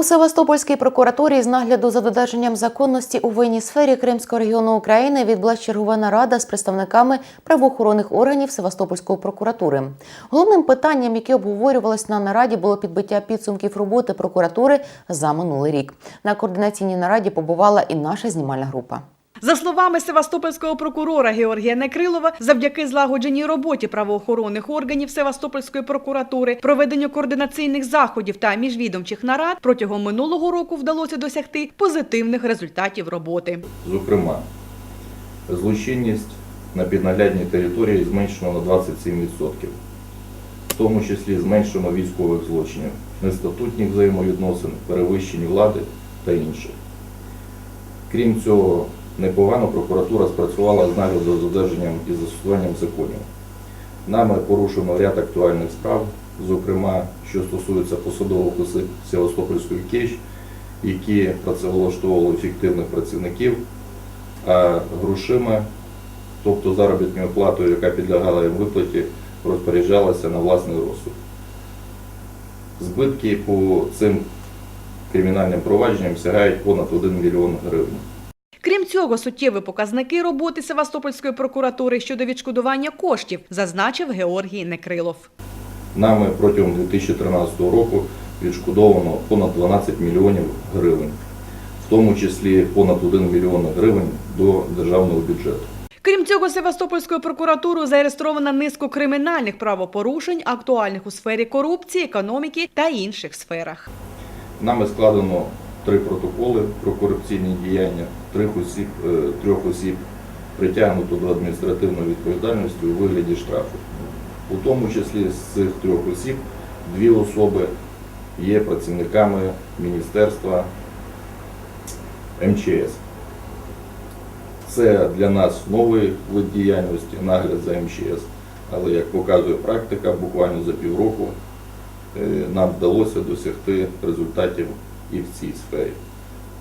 У Севастопольській прокуратурі з нагляду за додержанням законності у воєнній сфері Кримського регіону України відбулася чергова нарада з представниками правоохоронних органів Севастопольської прокуратури. Головним питанням, яке обговорювалось на нараді, було підбиття підсумків роботи прокуратури за минулий рік. На координаційній нараді побувала і наша знімальна група. За словами севастопольського прокурора Георгія Некрилова, завдяки злагодженій роботі правоохоронних органів Севастопольської прокуратури, проведенню координаційних заходів та міжвідомчих нарад протягом минулого року вдалося досягти позитивних результатів роботи. Зокрема, злочинність на піднаглядній території зменшено на 27%, в тому числі зменшено військових злочинів, нестатутних взаємовідносин, перевищень влади та інших. Крім цього, непогано прокуратура спрацювала з нагляду за додержанням і застосуванням законів. Нами порушено ряд актуальних справ, зокрема, що стосується посадових осіб Севастопольської КЕЧ, які працевлаштовували фіктивних працівників, а грошима, тобто заробітною платою, яка підлягала їм виплаті, розпоряджалася на власний розсуд. Збитки по цим кримінальним провадженням сягають понад 1 мільйон гривень. Крім цього, суттєві показники роботи Севастопольської прокуратури щодо відшкодування коштів, зазначив Георгій Некрилов. Нами протягом 2013 року відшкодовано понад 12 мільйонів гривень, в тому числі понад 1 мільйон гривень до державного бюджету. Крім цього, Севастопольською прокуратурою зареєстровано низку кримінальних правопорушень, актуальних у сфері корупції, економіки та інших сферах. Нами складено три протоколи про корупційні діяння, трьох осіб, е, трьох осіб притягнуто до адміністративної відповідальності у вигляді штрафу. У тому числі з цих трьох осіб дві особи є працівниками Міністерства МЧС. Це для нас новий вид діяльності, нагляд за МЧС. Але як показує практика, буквально за півроку е, нам вдалося досягти результатів і в цій сфері.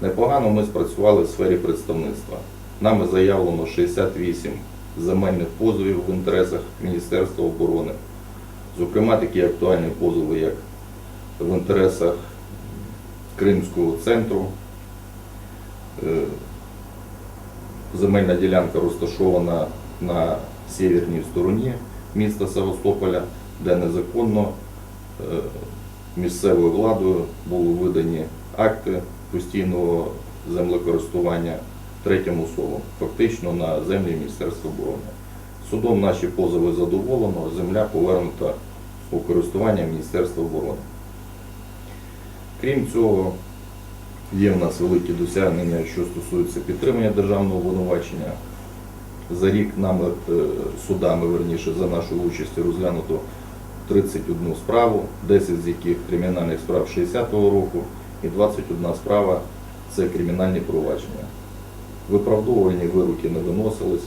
Непогано ми спрацювали в сфері представництва. Нами заявлено 68 земельних позовів в інтересах Міністерства оборони. Зокрема, такі актуальні позови, як в інтересах Кримського центру. Е, Земельна ділянка розташована на северній стороні міста Севастополя, де незаконно е, місцевою владою були видані акти постійного землекористування третім особам, фактично на землі Міністерства оборони. Судом наші позови задоволено, земля повернута у користування Міністерства оборони. Крім цього, є в нас великі досягнення, що стосується підтримання державного обвинувачення. За рік нами е, судами, верніше, за нашу участь розглянуто 31 справу, 10 з яких кримінальних справ 60-го року і 21 справа це кримінальні провадження. Виправдовувані вироки не виносились,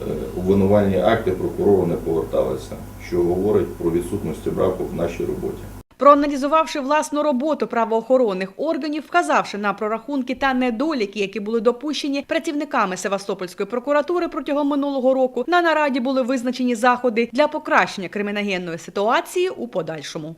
е, обвинувальні акти прокурору не поверталися, що говорить про відсутність браку в нашій роботі. Проаналізувавши власну роботу правоохоронних органів, вказавши на прорахунки та недоліки, які були допущені працівниками Севастопольської прокуратури протягом минулого року, на нараді були визначені заходи для покращення криміногенної ситуації у подальшому.